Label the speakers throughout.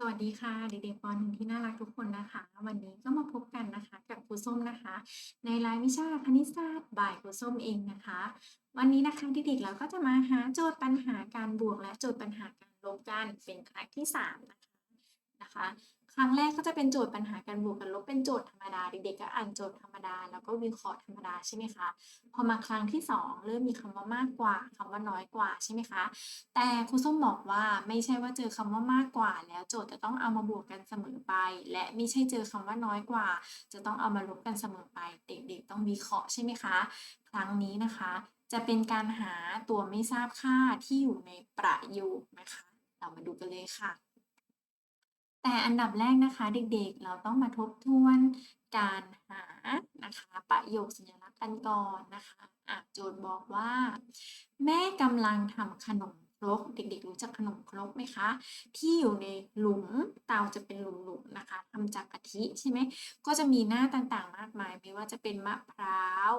Speaker 1: สวัสดีค่ะเด็กๆป .1 ที่น่ารักทุกคนนะคะ วันนี้ก็มาพบกันนะคะ กับครูส้มนะคะ ในรายวิชาคณิตศาสตร์บ่ายครูส้มเองนะคะ วันนี้นะคะเด็กๆเราก็จะมาหาโจทย์ปัญหาการบวกและโจทย์ปัญหาการลบกันเป็นครั้งที่3นะคะนะคะ ครั้งแรกก็จะเป็นโจทย์ปัญหาการบวกกันลบเป็นโจทย์ธรรมดาเด็กๆก็อ่านโจทย์ธรรมดา แล้วก็วิเคราะห์ธรรมดาใช่ไหมคะ พอมาครั้งที่ 2 เริ่มมีคำว่ามากกว่าคำว่าน้อยกว่าใช่ไหมคะ แต่ครูส้มบอกว่าไม่ใช่ว่าเจอคำว่ามากกว่า แล้วโจทย์จะต้องเอามาบวกกันเสมอไป และไม่ใช่เจอคำว่าน้อยกว่า จะต้องเอามาลบกันเสมอไป เด็กๆต้องวิเคราะห์ใช่ไหมคะ ครั้งนี้นะคะ จะเป็นการหาตัวไม่ทราบค่าที่อยู่ในประโยคนะคะ เรามาดูกันเลยค่ะ แต่อันดับแรกนะคะเด็กๆ เราต้องมาทบทวนการหานะคะประโยคสัญลักษณ์กันก่อนนะคะอะโจทย์บอกว่า แม่กำลังทำขนมครกเด็กๆรู้จักขนมครกไหมคะ ที่อยู่ในหลุมเตาจะเป็นหลุมๆนะคะทำจากกะทิใช่ไหมก็จะมีหน้าต่างๆมากมาย ไม่ว่าจะเป็นมะพร้าว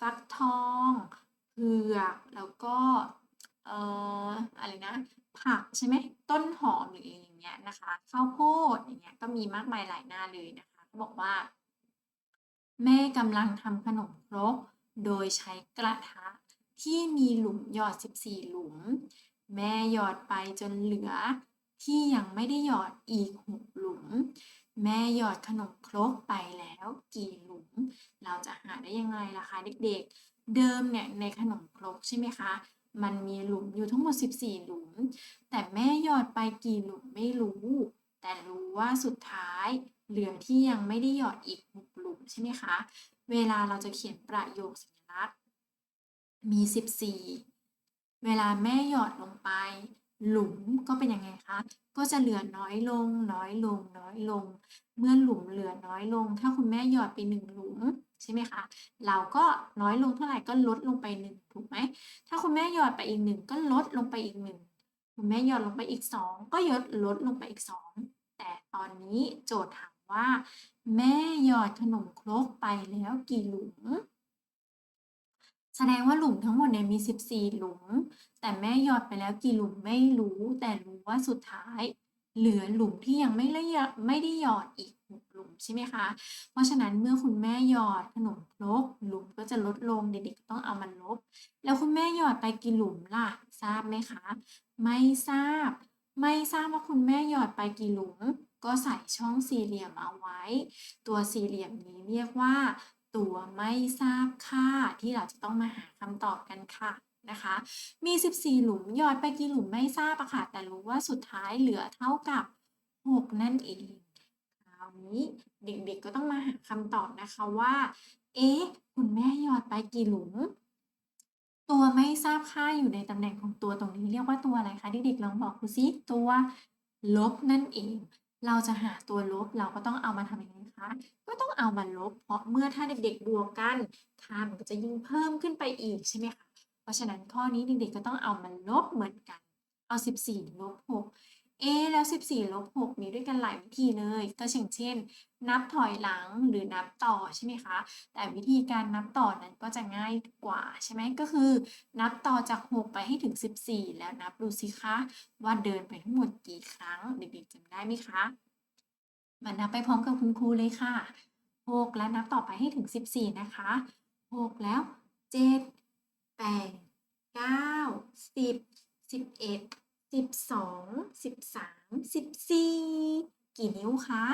Speaker 1: ฟักทองเผือกแล้วก็ เอ่ออะไรนะ ผักใช่ไหมต้นหอมหรืออะไรอย่างเงี้ยนะคะข้าวโพดอย่างเงี้ยก็มีมากมายหลายหน้าเลยนะคะเขาบอกว่า แม่กำลังทำขนมครกโดยใช้กระทะที่มีหลุมหยอด 14 หลุม แม่หยอดไปจนเหลือที่ยังไม่ได้หยอดอีก6หลุม แม่หยอดขนมครกไปแล้วกี่หลุม เราจะหาได้ยังไงล่ะคะเด็กๆ เดิมเนี่ยในขนมครกใช่ไหมคะ มันมีหลุมอยู่ทั้งหมด 14 หลุม แต่แม่หยอดไปกี่หลุมไม่รู้ แต่รู้ว่าสุดท้ายเหลือที่ยังไม่ได้หยอดอีก6หลุมใช่ไหมคะ เวลาเราจะเขียนประโยคสัญลักษณ์มี 14 เวลาแม่หยอดลงไป หลุมก็เป็นยังไงคะ ก็จะเหลือน้อยลง น้อยลง น้อยลง เมื่อหลุมเหลือน้อยลง ถ้าคุณแม่หยอดไป1หลุม ใช่ไหมคะ เราก็น้อยลงเท่าไหร่ก็ลดลงไป1ถูกไหม ถ้าคุณแม่หยอดไปอีก1ก็ลดลงไปอีก1คุณแม่หยอดลงไปอีก2ก็ยดลดลงไปอีก2แต่ตอนนี้โจทย์ถามว่า แม่หยอดขนมครกไปแล้วกี่หลุม แสดงว่าหลุมทั้งหมดเนี่ยมี 14 หลุม แต่แม่หยอดไปแล้วกี่หลุมไม่รู้ แต่รู้ว่าสุดท้าย เหลือหลุมที่ยังไม่ได้หยอดไม่ได้หยอดอีกหลุม ใช่ไหมคะ เพราะฉะนั้นเมื่อคุณแม่หยอดขนมครกหลุมก็จะลดลงเด็กๆต้องเอามันลบ แล้วคุณแม่หยอดไปกี่หลุมล่ะทราบไหมคะ ไม่ทราบ ไม่ทราบว่าคุณแม่หยอดไปกี่หลุม ก็ใส่ช่องสี่เหลี่ยมเอาไว้ ตัวสี่เหลี่ยมนี้เรียกว่า ตัวไม่ทราบค่าที่เราจะต้องมาหาคำตอบกันค่ะนะคะ มี 14 หลุมหยอดไปกี่หลุมไม่ทราบอะค่ะ แต่รู้ว่าสุดท้ายเหลือเท่ากับ 6 นั่นเอง นี้ เด็กๆก็ต้องมาหาคำตอบนะคะว่า เอ๊ะ คุณแม่หยอดไปกี่หลุม ตัวไม่ทราบค่าอยู่ในตำแหน่งของตัวตรงนี้เรียกว่าตัวอะไรคะเด็กๆลองบอกครูซิตัวลบนั่นเอง เราจะหาตัวลบเราก็ต้องเอามาทำยังไงคะ ก็ต้องเอามาลบ เพราะเมื่อถ้าเด็กๆบวกกันค่ามันก็จะยิ่งเพิ่มขึ้นไปอีกใช่ไหมคะ เพราะฉะนั้นข้อนี้เด็กๆก็ต้องเอามาลบเหมือนกัน เอา 14 ลบ 6 เอ๊แล้ว 14ลบ6มีด้วยกันหลายวิธีเลยก็อย่างเช่น นับถอยหลังหรือนับต่อใช่ไหมคะ แต่วิธีการนับต่อนั้นก็จะง่ายกว่าใช่ไหมก็คือ นับต่อจาก 6 ไปให้ถึง 14 แล้วนับดูสิคะว่าเดินไปทั้งหมดกี่ครั้งเด็กๆจำได้ไหมคะมานับไปพร้อมกับคุณครูเลยค่ะ 6 แล้วนับต่อไปให้ถึง 14 นะคะ 6 แล้ว 7 8 9 10 11 12 13 14กี่นิ้วคะ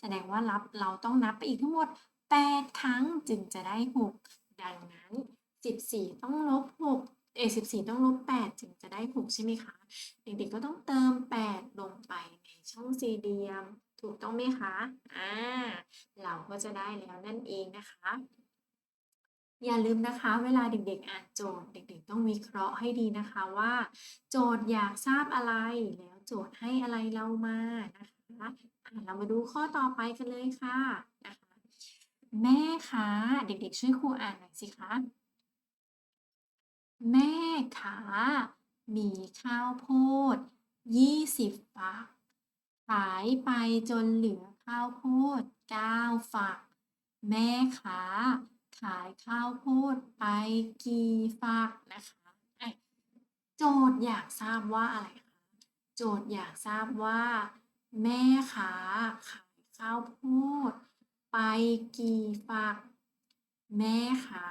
Speaker 1: แสดงว่ารับเราต้องนับไปอีกทั้งหมด 8 ครั้งจึงจะได้ 6 ดังนั้น 14 ต้องลบ6เอ14 ต้องลบ8จึงจะได้ 6 ใช่ไหมคะ เด็กๆก็ต้องเติม 8 ลงไปในช่องสี่เหลี่ยม ถูกต้องไหมคะ อ่า เราก็จะได้แล้วนั่นเองนะคะ อย่าลืมนะคะเวลาเด็กๆอ่านโจทย์ เด็กๆ ต้องวิเคราะห์ให้ดีนะคะว่า โจทย์อยากทราบอะไรแล้วโจทย์ให้อะไรเรามานะคะอะเรามาดูข้อต่อไปกันเลยค่ะนะคะแม่คะเด็กๆ ช่วยครูอ่านหน่อยสิคะแม่คะมีข้าวโพด 20 ฝัก ขายไปจนเหลือข้าวโพด 9 ฝัก แม่คะ ขายข้าวโพดไปกี่ฝักนะคะอะโจทย์อยากทราบว่าอะไรคะโจทย์อยากทราบว่า แม่ค้าขายข้าวโพดไปกี่ฝักแม่ค้า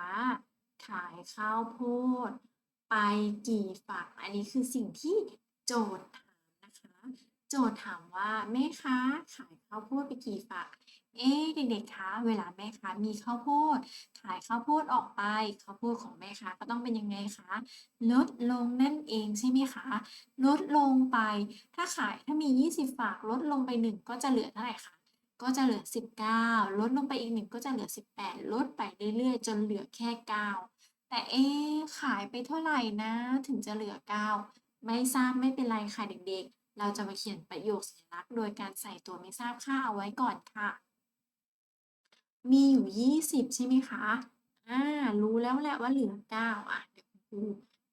Speaker 1: ขายข้าวโพด ไปกี่ฝักอันนี้คือสิ่งที่โจทย์ถามนะคะ โจทย์ถามว่าแม่ค้าขายข้าวโพดไปกี่ฝัก เอ๊ะเด็กๆ คะ เวลาแม่ค้ามีข้าวโพด ขายข้าวโพดออกไป ข้าวโพดของแม่ค้าก็ต้องเป็นยังไงคะ ลดลงนั่นเองใช่ไหมคะ ลดลงไป ถ้าขายถ้ามี 20 ฝาก ลดลงไป 1 ก็จะเหลือเท่าไหร่คะ ก็จะเหลือ 19 ลดลงไปอีก 1 ก็จะเหลือ 18 ลดไปเรื่อยๆ จนเหลือแค่ 9 แต่เอ๊ะขายไปเท่าไหร่นะ ถึงจะเหลือ 9 ไม่ทราบไม่เป็นไรค่ะเด็กๆ เราจะมาเขียนประโยคสัญลักษณ์โดยการใส่ตัวไม่ทราบค่าเอาไว้ก่อนค่ะ มีอยู่ 20 ใช่ไหมคะ อา รู้แล้วแหละว่าเหลือ 9อะเดี๋ยวคุณครู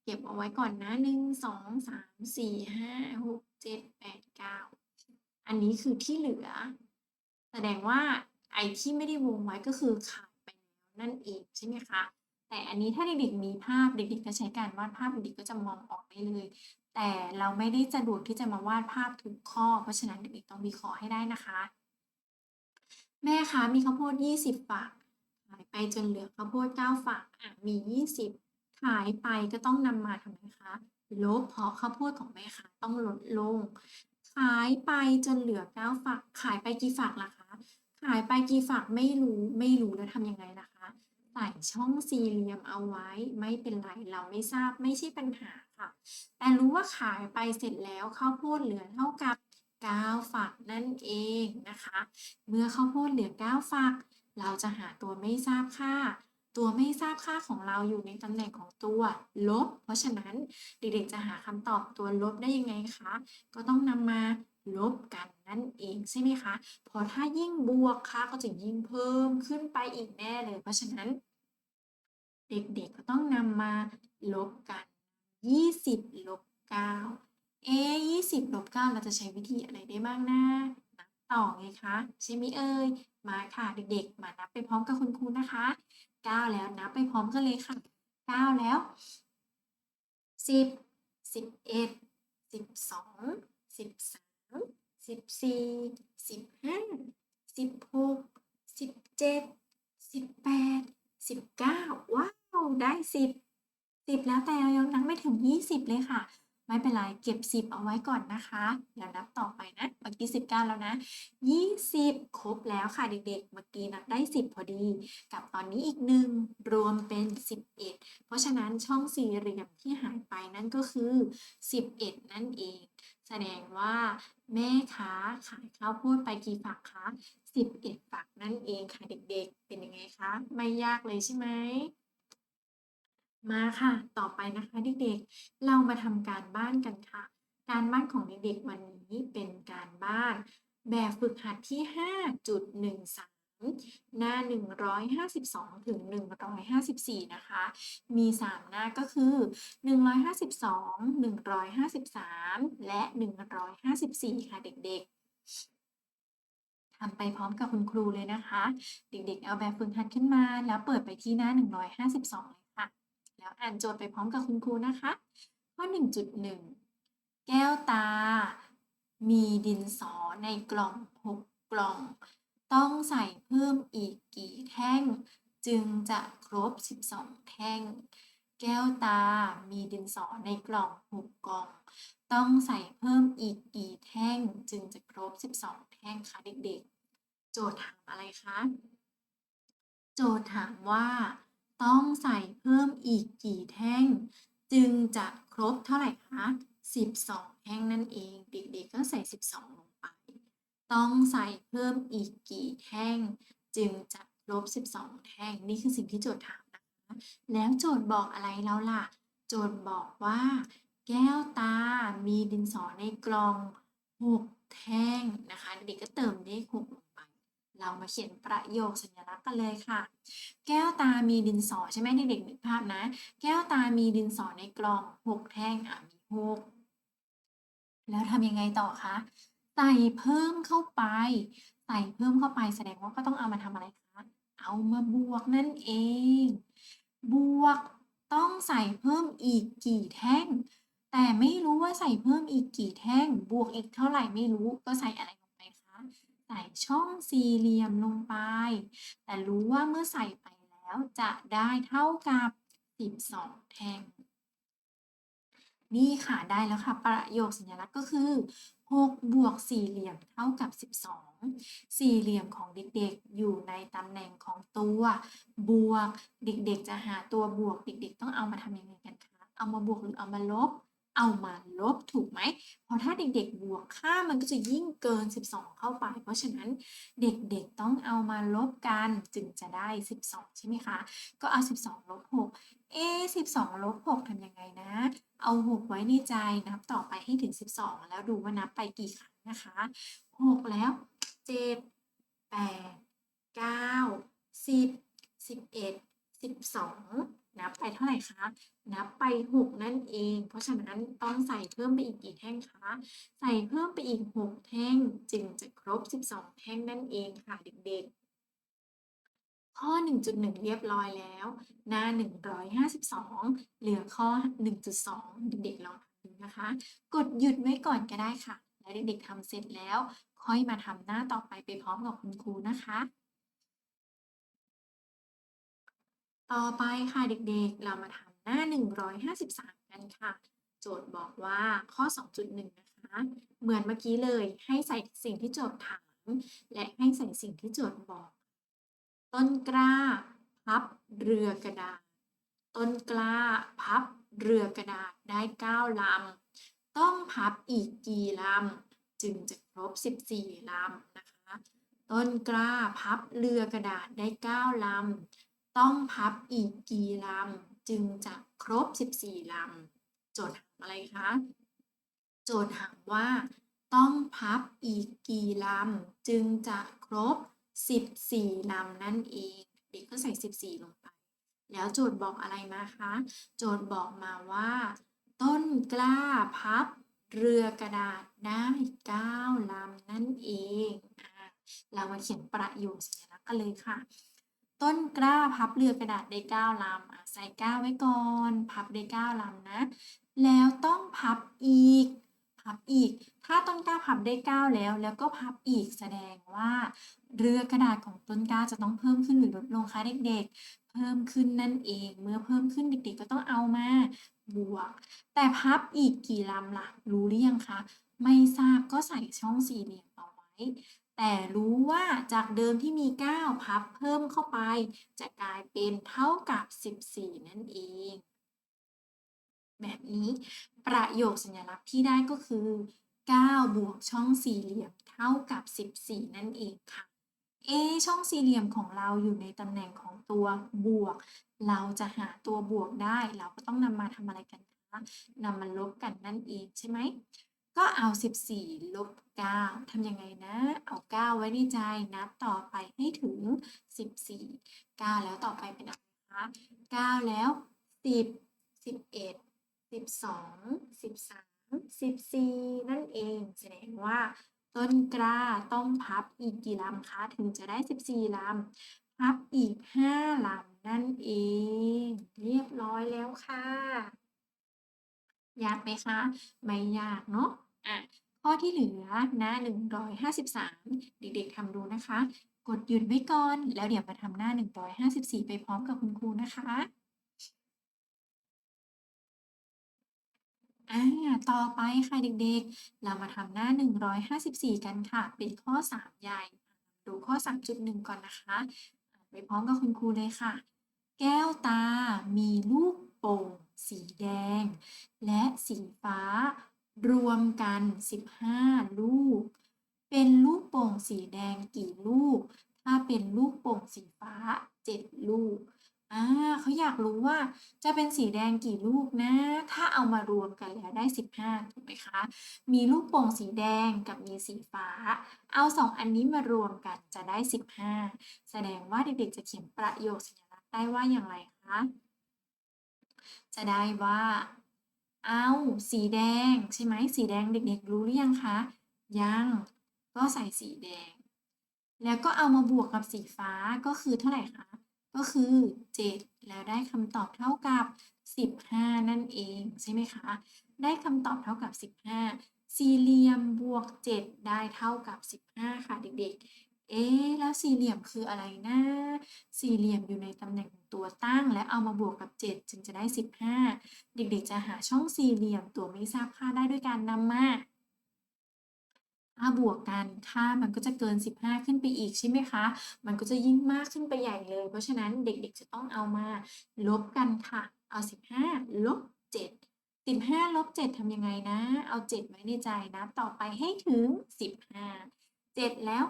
Speaker 1: เก็บเอาไว้ก่อนนะ 1 2 3 4 5 6 7 8 9 อันนี้คือที่เหลือ แสดงว่าไอ้ที่ไม่ได้วงไว้ก็คือขายไปแล้วนั่นเองใช่ไหมคะ แต่อันนี้ถ้าเด็ก ๆ มีภาพ เด็กๆก็ใช้การวาดภาพ เด็ก ๆ ก็จะมองออกได้เลย แต่เราไม่ได้สะดวกที่จะมาวาดภาพทุกข้อ เพราะฉะนั้นเด็ก ๆ ต้องวิเคราะห์ให้ได้นะคะ แม่ค้ามีข้าวโพด 20 ฝัก ขายไปจนเหลือข้าวโพด 9 ฝัก อ่ามี 20 ขายไปก็ต้องนำมาทำไมคะ ลบ เพราะข้าวโพดของแม่ค้าต้องลดลง ขายไปจนเหลือ 9 ฝัก ขายไปกี่ฝักล่ะคะ ขายไปกี่ฝักไม่รู้ ไม่รู้แล้วทำยังไงล่ะคะ ใส่ช่องสี่เหลี่ยมเอาไว้ ไม่เป็นไร เราไม่ทราบ ไม่ใช่ปัญหาค่ะ แต่รู้ว่าขายไปเสร็จแล้วข้าวโพดเหลือเท่ากับ 9 ฝักนั่นเองนะคะ เมื่อข้าวโพดเหลือ 9 ฝัก เราจะหาตัวไม่ทราบค่า ตัวไม่ทราบค่าของเราอยู่ในตำแหน่งของตัวลบ เพราะฉะนั้นเด็กๆจะหาคำตอบตัวลบได้ยังไงคะ ก็ต้องนำมาลบกันนั่นเองใช่ไหมคะพราะถ้ายิ่งบวกค่าก็จะยิ่งเพิ่มขึ้นไปอีกแน่เลย เพราะฉะนั้น เด็กๆก็ต้องนำมาลบกัน 20 ลบ 9 เอ๊ะ20ลบ9เราจะใช้วิธีอะไรได้บ้างนะนับต่อไงคะใช่ไหมเอ่ยมาค่ะเด็กๆ มานับไปพร้อมกับคุณครูนะคะ 9 แล้วนับไปพร้อมกันเลยค่ะ 9 แล้ว 10 11 12 13 14 15 16 17 18 19 ว้าว ได้ 10 10 แล้วแต่เรายังนับไม่ถึง 20 เลยค่ะ ไม่เป็นไร เก็บ 10 เอาไว้ก่อนนะคะ เดี๋ยวนับต่อไปนะเมื่อกี้19 แล้วนะ 20 ครบแล้วค่ะเด็กๆ เมื่อกี้นับได้ 10 พอดี กับตอนนี้อีก1รวมเป็น 11 เพราะฉะนั้นช่องสี่เหลี่ยมที่หายไปนั่นก็คือ 11 นั่นเอง แสดงว่าแม่ค้าขายข้าวโพดไปกี่ฝักคะ11 ฝักนั่นเองค่ะเด็กๆ เป็นยังไงคะ ไม่ยากเลยใช่ไหม มาค่ะ ต่อไปนะคะเด็กๆ เรามาทำการบ้านกันค่ะ การบ้านของเด็กๆวันนี้เป็นการบ้าน แบบฝึกหัดที่ 5.13 หน้า 152 ถึง 154 นะคะ มี 3 หน้าก็คือ 152 153 และ 154 ค่ะเด็กๆทำไปพร้อมกับคุณครูเลยนะคะ เด็กๆ เอาแบบฝึกหัดขึ้นมา แล้วเปิดไปที่หน้า 152เลย แล้วอ่านโจทย์ไปพร้อมกับคุณครูนะคะ ข้อ 1.1 แก้วตา มีดินสอในกล่อง6กกล่อง ต้องใส่เพิ่มอีกกี่แท่ง จึงจะครบ 12 แท่ง แก้วตา มีดินสอในกล่อง6กล่อง ต้องใส่เพิ่มอีกกี่แท่ง จึงจะครบ 12 แท่งคะเด็กๆ โจทย์ถามอะไรคะ โจทย์ถามว่า ต้องใส่เพิ่มอีกกี่แท่ง จึงจะครบเท่าไหร่คะ 12 แท่งนั่นเอง เด็กๆก็ใส่ 12 ลงไป ต้องใส่เพิ่มอีกกี่แท่ง จึงจะครบ12 แท่ง นี่คือสิ่งที่โจทย์ถามนะคะแล้วโจทย์บอกอะไรเราล่ะ โจทย์บอกว่า แก้วตา มีดินสอในกล่อง 6 แท่งนะคะ เด็กๆก็เติมเลข6ล เรามาเขียนประโยคสัญลักษณ์กันเลยค่ะ แก้วตามีดินสอใช่ไหมเด็กๆนึกภาพนะ แก้วตามีดินสอในกล่อง6แท่งอะมี6แล้วทำยังไงต่อคะใส่เพิ่มเข้าไป ใส่เพิ่มเข้าไปแสดงว่าก็ต้องเอามาทำอะไรคะ เอามาบวกนั่นเอง บวกต้องใส่เพิ่มอีกกี่แท่ง แต่ไม่รู้ว่าใส่เพิ่มอีกกี่แท่ง บวกอีกเท่าไหร่ไม่รู้ก็ใส่อะไร ใส่ช่องสี่เหลี่ยมลงไป แต่รู้ว่าเมื่อใส่ไปแล้วจะได้เท่ากับ 12 แท่ง นี่ค่ะได้แล้วค่ะ ประโยคสัญลักษณ์ก็คือ6บวกสี่เหลี่ยมเท่ากับ 12 สี่เหลี่ยมของเด็กๆ อยู่ในตำแหน่งของตัว บวก เด็กๆ จะหาตัวบวก เด็กๆ ต้องเอามาทำยังไงกันคะ เอามาบวกหรือเอามาลบ เอามาลบถูกไหม เพราะถ้าเด็กๆ บวกค่ามันก็จะยิ่งเกิน 12 เข้าไป เพราะฉะนั้นเด็กๆ ต้องเอามาลบกันจึงจะได้ 12 ใช่ไหมคะ ก็เอา 12 ลบ 6 เอ 12 ลบ 6ทำยังไงนะ เอา 6 ไว้ในใจนับต่อไปให้ถึง 12 แล้วดูว่านับไปกี่ครั้งนะคะ 6 แล้ว 7 8 9 10 11 12 นับไปเท่าไหร่คะนับไป 6 นั่นเอง เพราะฉะนั้นต้องใส่เพิ่มไปอีกกี่แท่งคะ ใส่เพิ่มไปอีก 6 แท่ง จึงจะครบ 12 แท่งนั่นเองค่ะเด็กๆ ข้อ 1.1 เรียบร้อยแล้ว หน้า 152 เหลือข้อ 1.2 เด็กๆลองทำดูนะคะ กดหยุดไว้ก่อนก็ได้ค่ะ แล้วเด็กๆทำเสร็จแล้ว ค่อยมาทำหน้าต่อไปไปพร้อมกับคุณครูนะคะ ต่อไปค่ะเด็กๆ เรามาทำหน้า 153 กันค่ะ โจทย์บอกว่าข้อ 2.1 นะคะ เหมือนเมื่อกี้เลยให้ใส่สิ่งที่โจทย์ถาม และให้ใส่สิ่งที่โจทย์บอก ต้นกล้า พับเรือกระดาษ ต้นกล้า พับเรือกระดาษได้ 9 ลำ ต้องพับอีกกี่ลำ จึงจะครบ 14 ลำนะคะ ต้นกล้าพับเรือกระดาษได้ 9 ลำ ต้องพับอีกกี่ลำจึงจะครบ 14 ลำ โจทย์ถามอะไรคะ โจทย์ถามว่า ต้องพับอีกกี่ลำจึงจะครบ 14 ลำนั่นเอง เด็กก็ใส่ 14 ลงไป แล้วโจทย์บอกอะไรมาคะ โจทย์บอกมาว่า ต้นกล้าพับเรือกระดาษได้9ลำนั่นเอง เรามาเขียนประโยคสัญลักษณ์กันเลยค่ะ ต้นกล้าพับเรือกระดาษได้9ลำใส่9ไว้ก่อน พับได้9ลำนะ แล้วต้องพับอีก พับอีก ถ้าต้นกล้าพับได้9แล้ว แล้วก็พับอีกแสดงว่า เรือกระดาษของต้นกล้าจะต้องเพิ่มขึ้นหรือลดลงคะเด็กๆ เพิ่มขึ้นนั่นเอง เมื่อเพิ่มขึ้นเด็กๆก็ต้องเอามาบวก แต่พับอีกกี่ลำล่ะ รู้หรือยังคะ ไม่ทราบก็ใส่ช่องสี่เหลี่ยมเอาไว้ แต่รู้ว่าจากเดิมที่มี 9 พับเพิ่มเข้าไป จะกลายเป็นเท่ากับ 14 นั่นเอง แบบนี้ประโยคสัญลักษณ์ที่ได้ก็คือ 9 บวกช่องสี่เหลี่ยมเท่ากับ 14 นั่นเองค่ะ เอ ช่องสี่เหลี่ยมของเราอยู่ในตำแหน่งของตัวบวก เราจะหาตัวบวกได้ เราก็ต้องนำมาทำอะไรกันคะนำมาลบกันนั่นเองใช่ไหม ก็เอา 14 ลบ 9ทำยังไงนะ เอา 9 ไว้ในใจนับต่อไปให้ถึง 14 9 แล้วต่อไปเป็นอะไรคะ9 แล้ว 10 11 12 13 14 นั่นเอง แสดงว่าต้นกล้าต้องพับอีกกี่ลำคะถึงจะได้ 14ลำพับอีก 5ลำนั่นเอง เรียบร้อยแล้วค่ะ ยากไหมคะ ไม่ยากเนาะอะ ข้อที่เหลือหน้า 153 เด็กๆทำดูนะคะ กดหยุดไว้ก่อน แล้วเดี๋ยวมาทำหน้า 154 ไปพร้อมกับคุณครูนะคะอ่าต่อไปค่ะเด็กๆ เรามาทำหน้า 154 กันค่ะ เป็นข้อ 3 ใหญ่ ดูข้อ 3.1 ก่อนนะคะ ไปพร้อมกับคุณครูเลยค่ะ แก้วตามีลูกโป่งสีแดง และสีฟ้า รวมกัน 15 ลูก เป็นลูกโป่งสีแดงกี่ลูก ถ้าเป็นลูกโป่งสีฟ้า 7 ลูก อ่าเขาอยากรู้ว่าจะเป็นสีแดงกี่ลูกนะ ถ้าเอามารวมกันแล้วได้ 15 ถูกไหมคะ มีลูกโป่งสีแดงกับมีสีฟ้า เอา 2 อันนี้มารวมกันจะได้ 15 แสดงว่าเด็กๆจะเขียนประโยคสัญลักษณ์ได้ว่าอย่างไรคะ จะได้ว่า เอาสีแดงใช่ไหมสีแดงเด็กๆรู้หรือยังคะ ยังก็ใส่สีแดง แล้วก็เอามาบวกกับสีฟ้าก็คือเท่าไหร่คะ ก็คือ 7 แล้วได้คำตอบเท่ากับ 15 นั่นเองใช่ไหมคะ ได้คำตอบเท่ากับ 15 สี่เหลี่ยมบวก 7 ได้เท่ากับ 15 ค่ะเด็กๆ เอ๊ะแล้วสี่เหลี่ยมคืออะไรนะ สี่เหลี่ยมอยู่ในตำแหน่งตัวตั้ง และเอามาบวกกับ 7 จึงจะได้ 15 เด็กๆ จะหาช่องสี่เหลี่ยมตัวไม่ทราบค่าได้ด้วยการนำมาถ้าบวกกันค่ามันก็จะเกิน 15 ขึ้นไปอีกใช่ไหมคะ มันก็จะยิ่งมากขึ้นไปใหญ่เลย เพราะฉะนั้นเด็กๆ จะต้องเอามาลบกันค่ะ เอา 15 ลบ 7 15ลบ7ทำยังไงนะ เอา 7 ไว้ในใจนับต่อไปให้ถึง 15 7 แล้ว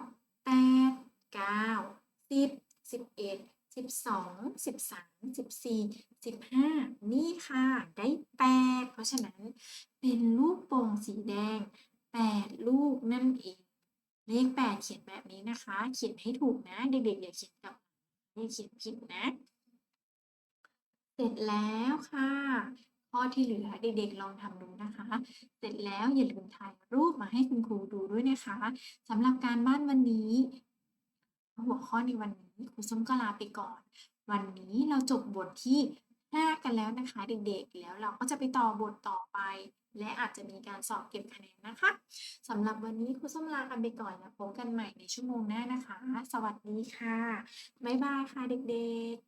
Speaker 1: 8 9 10 11 12 13 14 15นี่ค่ะ ได้8เพราะฉะนั้นเป็นลูกโป่งสีแดง8ลูกนั่นเอง เลข8เขียนแบบนี้นะคะ เขียนให้ถูกนะ เด็กๆอย่าเขียนกับอย่าเขียนผิดนะ เสร็จแล้วค่ะ ข้อที่เหลือเด็กๆลองทำดูนะคะ เสร็จแล้วอย่าลืมถ่ายรูปมาให้คุณครูดูด้วยนะคะสำหรับการบ้านวันนี้ หัวข้อในวันนี้ครูส้มก็ลาไปก่อน วันนี้เราจบบทที่ 5 กันแล้วนะคะ เด็กๆ แล้วเราก็จะไปต่อบทต่อไป และอาจจะมีการสอบเก็บคะแนนนะคะสำหรับวันนี้ครูส้มลากันไปก่อนแล้วพบกันใหม่ในชั่วโมงหน้านะคะ สวัสดีค่ะบ๊ายบายค่ะเด็กๆ